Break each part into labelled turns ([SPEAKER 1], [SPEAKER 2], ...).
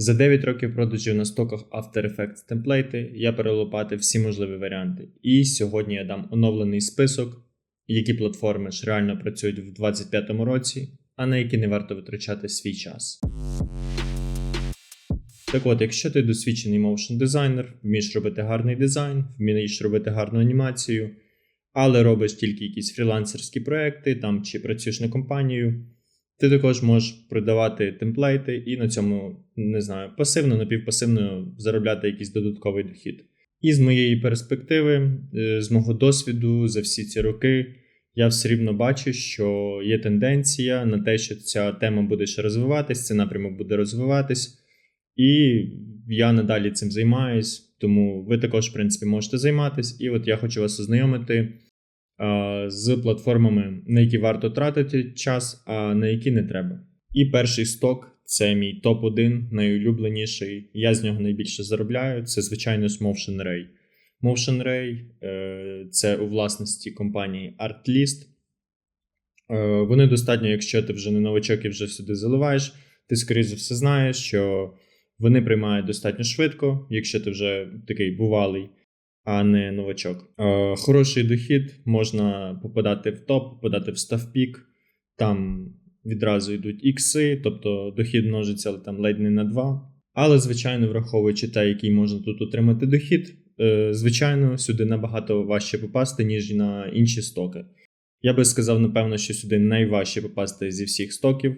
[SPEAKER 1] За 9 років продажів на стоках After Effects темплейти я перелопатив всі можливі варіанти. І сьогодні я дам оновлений список, які платформи ж реально працюють в 2025 році, а на які не варто витрачати свій час. Так от, якщо ти досвідчений моушн дизайнер, вмієш робити гарний дизайн, вмієш робити гарну анімацію, але робиш тільки якісь фрілансерські проекти там чи працюєш на компанію, ти також можеш продавати темплейти і на цьому, не знаю, пасивно, напівпасивно заробляти якийсь додатковий дохід. І з моєї перспективи, е, з мого досвіду за всі ці роки, я все рівно бачу, що є тенденція на те, що ця тема буде ще розвиватись, цей напрямок буде розвиватись. І я надалі цим займаюсь, тому ви також, в принципі, можете займатися. І от я хочу вас ознайомити з платформами, на які варто тратити час, а на які не треба. І перший сток це мій топ-1, найулюбленіший. Я з нього найбільше заробляю. Це, звичайно, ж Motion Ray. Motion Ray е, це у власності компанії Artlist. Е, Вони достатньо, якщо ти вже не новачок і вже сюди заливаєш, ти, скоріше за все, знаєш, що вони приймають достатньо швидко, якщо ти вже такий бувалий, а не новачок. Е, Хороший дохід, можна попадати в топ, попадати в ставпік, там відразу йдуть ікси, тобто дохід множиться там ледь не на 2. Але, звичайно, враховуючи те, який можна тут отримати дохід, е, звичайно, сюди набагато важче попасти, ніж на інші стоки. Я би сказав, напевно, що сюди найважче попасти зі всіх стоків,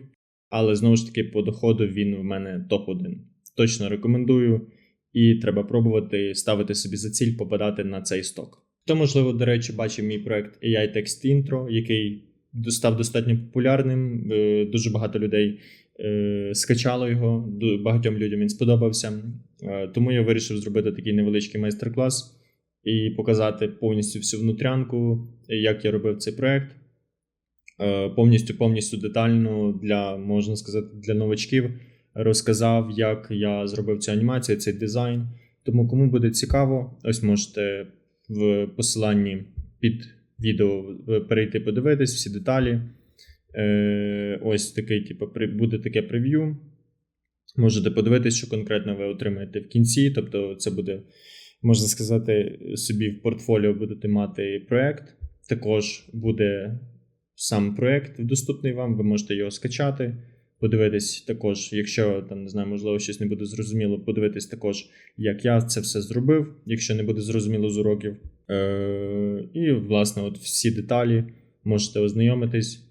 [SPEAKER 1] але знову ж таки, по доходу він в мене топ-1. Точно рекомендую, і треба пробувати ставити собі за ціль попадати на цей сток. Хто, можливо, до речі, бачив мій проект AI Text Intro, який став достатньо популярним. е, Дуже багато людей е, скачало його, багатьом людям він сподобався. Е, Тому я вирішив зробити такий невеличкий майстер-клас і показати повністю всю внутрянку, як я робив цей проект. Повністю повністю детально для, можна сказати, для новачків розказав, як я зробив цю анімацію, цей дизайн. Тому, кому буде цікаво, ось можете в посиланні під відео е, перейти подивитись всі деталі. Е, ось такий, типу, буде таке прев'ю. Можете подивитись, що конкретно ви отримаєте в кінці. Тобто, це буде, можна сказати, собі в портфоліо будете мати проект. Також буде сам проект доступний вам, ви можете його скачати, подивитись також, якщо там не знаю, можливо, щось не буде зрозуміло, подивитись також, як я це все зробив, якщо не буде зрозуміло з уроків. Е- і, власне, от всі деталі можете ознайомитись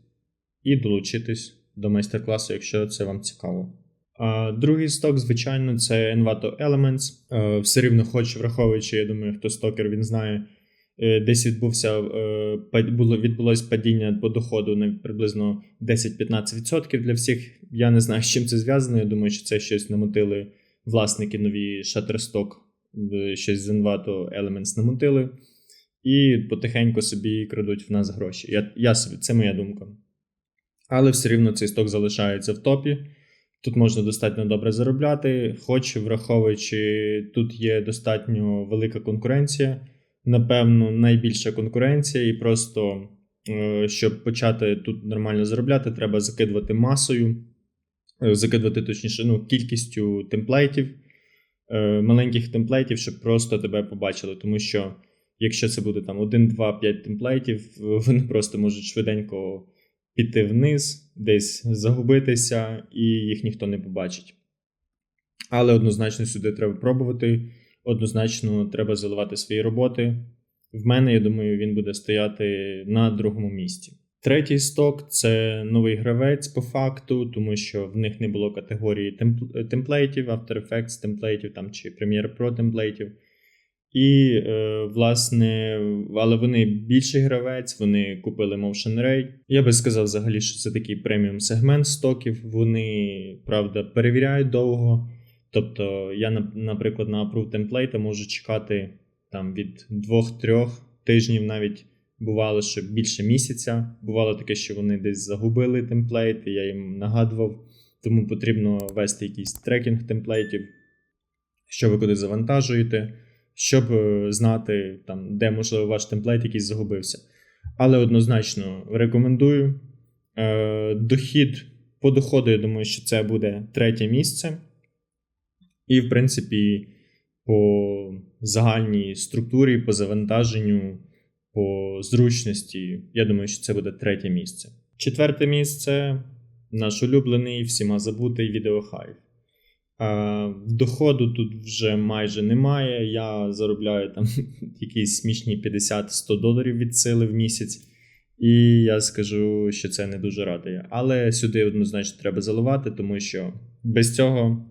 [SPEAKER 1] і долучитись до майстер-класу, якщо це вам цікаво. А другий сток, звичайно, це Envato Elements. Е, Все рівно, хоч враховуючи, я думаю, хто стокер, він знає, десь відбувся е, було відбулось падіння по доходу на приблизно 10-15% для всіх. Я не знаю, з чим це зв'язано. Я думаю, що це щось намотили власники нові Shutterstock, е, щось з Envato Elements намотили, і потихеньку собі крадуть в нас гроші. Я, я собі, це моя думка. Але все рівно цей сток залишається в топі. Тут можна достатньо добре заробляти, хоч враховуючи, тут є достатньо велика конкуренція. Напевно, найбільша конкуренція, і просто е, щоб почати тут нормально заробляти, треба закидувати масою, е, закидувати точніше ну, кількістю темплейтів, е, маленьких темплейтів, щоб просто тебе побачили. Тому що якщо це буде там 1, 2, 5 темплейтів, вони просто можуть швиденько піти вниз, десь загубитися, і їх ніхто не побачить. Але однозначно сюди треба пробувати, однозначно треба заливати свої роботи. В мене, я думаю, він буде стояти на другому місці. Третій сток це новий гравець по факту, тому що в них не було категорії темп- темплейтів, After Effects темплейтів там, чи Premiere Pro темплейтів. І, е, власне, але вони більший гравець, вони купили Motion Ray. Я би сказав взагалі, що це такий преміум сегмент стоків. Вони, правда, перевіряють довго. Тобто, я, наприклад, на approve темплейта можу чекати там від 2-3 тижнів, навіть бувало, що більше місяця. Бувало таке, що вони десь загубили темплейт, і я їм нагадував. Тому потрібно ввести якийсь трекінг темплейтів, що ви куди завантажуєте щоб е, знати, там, де, можливо, ваш темплейт якийсь загубився. Але однозначно рекомендую. Е, Дохід по доходу, я думаю, що це буде третє місце. І, в принципі, по загальній структурі, по завантаженню, по зручності, я думаю, що це буде третє місце. Четверте місце наш улюблений, всіма забутий відеохайв. Доходу тут вже майже немає. Я заробляю там якісь смішні 50-100 доларів від сили в місяць. І я скажу, що це не дуже радує. Але сюди однозначно треба заливати, тому що без цього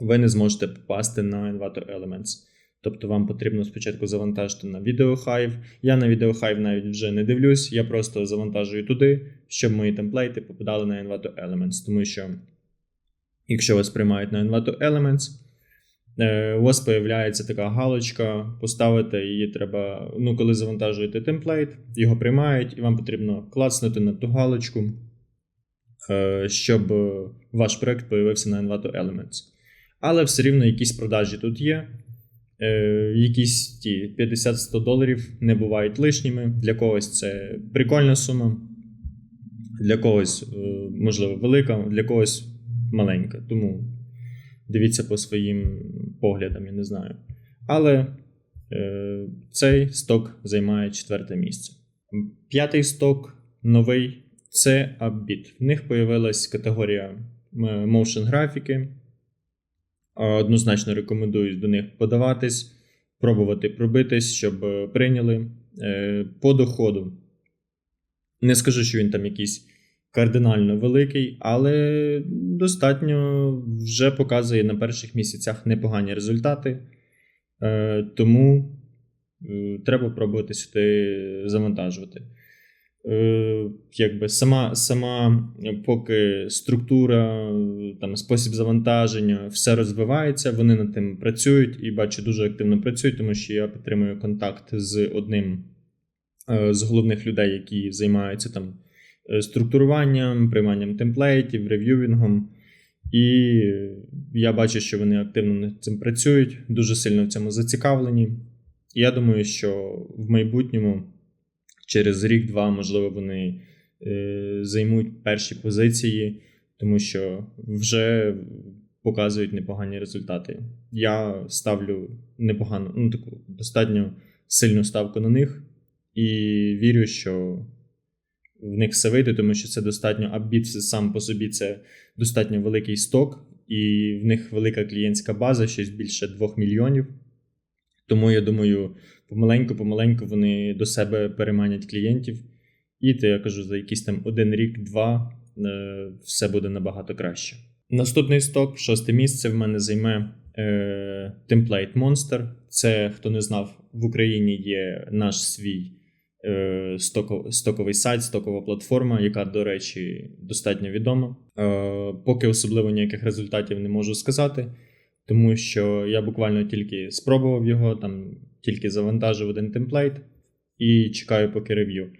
[SPEAKER 1] ви не зможете попасти на Envato Elements. Тобто вам потрібно спочатку завантажити на VideoHive. Я на VideoHive навіть вже не дивлюсь, я просто завантажую туди, щоб мої темплейти попадали на Envato Elements. Тому що, якщо вас приймають на Envato Elements, е, у вас появляється така галочка, поставити її треба. Ну, коли завантажуєте темплейт, його приймають, і вам потрібно клацнути на ту галочку, е, щоб ваш проект появився на Envato Elements. Але все рівно якісь продажі тут є. Е, якісь ті 50-100 доларів не бувають лишніми. Для когось це прикольна сума, для когось, е, можливо, велика, для когось маленька. Тому дивіться по своїм поглядам, я не знаю. Але е, цей сток займає четверте місце. П'ятий сток новий це Upbeat. В них появилась категорія е, motion графіки. Однозначно рекомендую до них подаватись, пробувати пробитись, щоб е, прийняли Е, по доходу. Не скажу, що він там якийсь кардинально великий, але достатньо вже показує на перших місяцях непогані результати. Е, Тому треба пробувати сюди завантажувати. Е, якби сама, сама поки структура, там, спосіб завантаження, все розвивається, вони над тим працюють і бачу, дуже активно працюють, тому що я підтримую контакт з одним е, з головних людей, які займаються там е, структуруванням, прийманням темплейтів, рев'ювінгом. І я бачу, що вони активно над цим працюють, дуже сильно в цьому зацікавлені. І я думаю, що в майбутньому через рік-два, можливо, вони е, займуть перші позиції, тому що вже показують непогані результати. Я ставлю непогану, ну таку достатньо сильну ставку на них і вірю, що в них все вийде, тому що це достатньо апбіт сам по собі це достатньо великий сток, і в них велика клієнтська база, щось більше 2 мільйонів. Тому я думаю, помаленьку-помаленьку вони до себе переманять клієнтів. І то я кажу, за якийсь там один рік-два е, все буде набагато краще. Наступний сток, шосте місце, в мене займе е, Template Monster. Це, хто не знав, в Україні є наш свій е, стоков, стоковий сайт, стокова платформа, яка, до речі, достатньо відома. Е, поки особливо ніяких результатів не можу сказати, тому що я буквально тільки спробував його, там тільки завантажив один темплейт і чекаю поки рев'ю.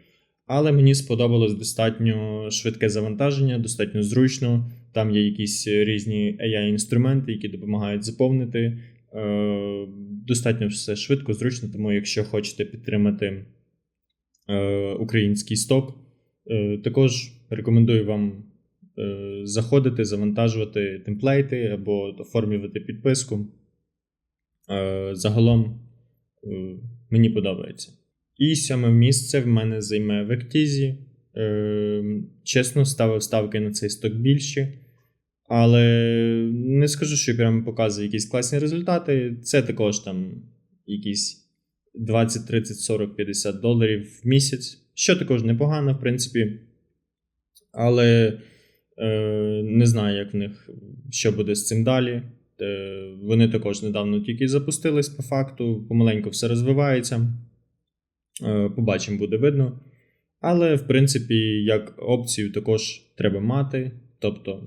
[SPEAKER 1] Але мені сподобалось достатньо швидке завантаження, достатньо зручно. Там є якісь різні AI-інструменти, які допомагають заповнити. Е, Достатньо все швидко, зручно, тому якщо хочете підтримати е, український сток, е, також рекомендую вам заходити, завантажувати темплейти або оформлювати підписку. Е, загалом е, мені подобається. І сьоме місце в мене займе в Ектізі. Е, чесно, ставив ставки на цей сток більші. Але не скажу, що прямо показує якісь класні результати. Це також там якісь 20, 30, 40, 50 доларів в місяць, що також непогано, в принципі. Але е, не знаю, як в них що буде з цим далі. Е, вони також недавно тільки запустились по факту, помаленьку все розвивається. Е, побачимо, буде видно. Але, в принципі, як опцію також треба мати. Тобто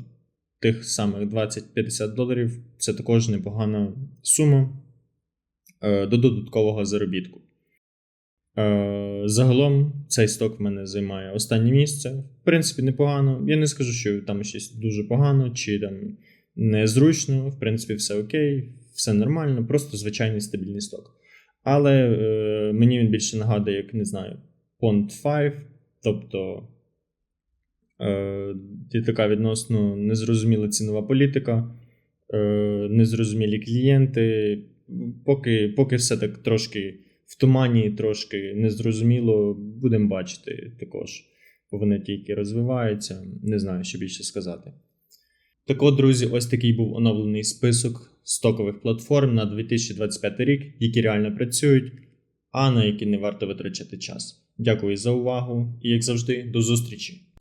[SPEAKER 1] тих самих 20-50 доларів це також непогана сума е, до додаткового заробітку. Е, загалом цей сток в мене займає останнє місце. В принципі, непогано. Я не скажу, що там щось дуже погано чи там незручно. В принципі, все окей, все нормально, просто звичайний стабільний сток. Але е, мені він більше нагадує, як не знаю, Pond 5, тобто е, така відносно незрозуміла цінова політика. е, незрозумілі клієнти. Поки, поки все так трошки в тумані, трошки незрозуміло, будемо бачити також. Бо вони тільки розвиваються, не знаю, що більше сказати. Так от, друзі, ось такий був оновлений список стокових платформ на 2025 рік, які реально працюють, а на які не варто витрачати час. Дякую за увагу і, як завжди, до зустрічі!